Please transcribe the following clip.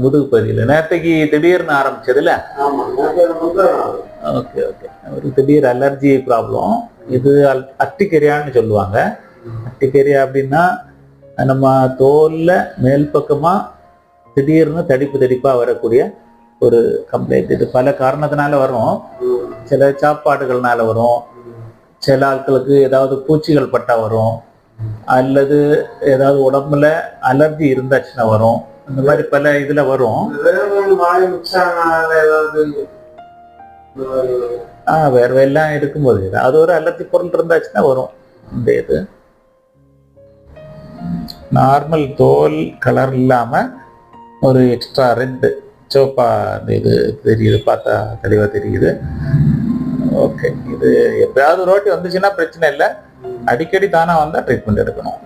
முதுகு பகுதியில் நேற்றுக்கு திடீர்னு ஆரம்பிச்சதுல. Okay okay. ஒரு திடீர் அலர்ஜி ப்ராப்ளம் இது அட்டிக்கரியான்னு சொல்லுவாங்க. அட்டிக்கரியா அப்படின்னா நம்ம தோல்ல மேல் பக்கமா திடீர்னு தடிப்பு தடிப்பா வரக்கூடிய ஒரு கம்ப்ளைண்ட் இது பல காரணத்தினால வரும். சில சாப்பாடுகள்னால வரும். சில ஆட்களுக்கு ஏதாவது பூச்சிகள் பட்டா வரும். அல்லது ஏதாவது உடம்புல அலர்ஜி இருந்தாச்சுன்னா வரும். இந்த மாதிரி பல இதுல வரும். வேர்வை மழை மிக்ஸ் இருக்கும்போது அது ஒரு அல்லத்தி பொருள் இருந்தாச்சுன்னா வரும். இந்த இது. நார்மல் தோல் கலர் இல்லாம ஒரு எக்ஸ்ட்ரா ரெட் சோப்பா அந்த இது தெரியுது பார்த்தா தெளிவா தெரியுது. ஓகே இது எப்பயாவது ஒரு வாட்டி வந்துச்சுன்னா பிரச்சனை இல்லை. அடிக்கடி தானா வந்தா ட்ரீட்மெண்ட் எடுக்கணும்.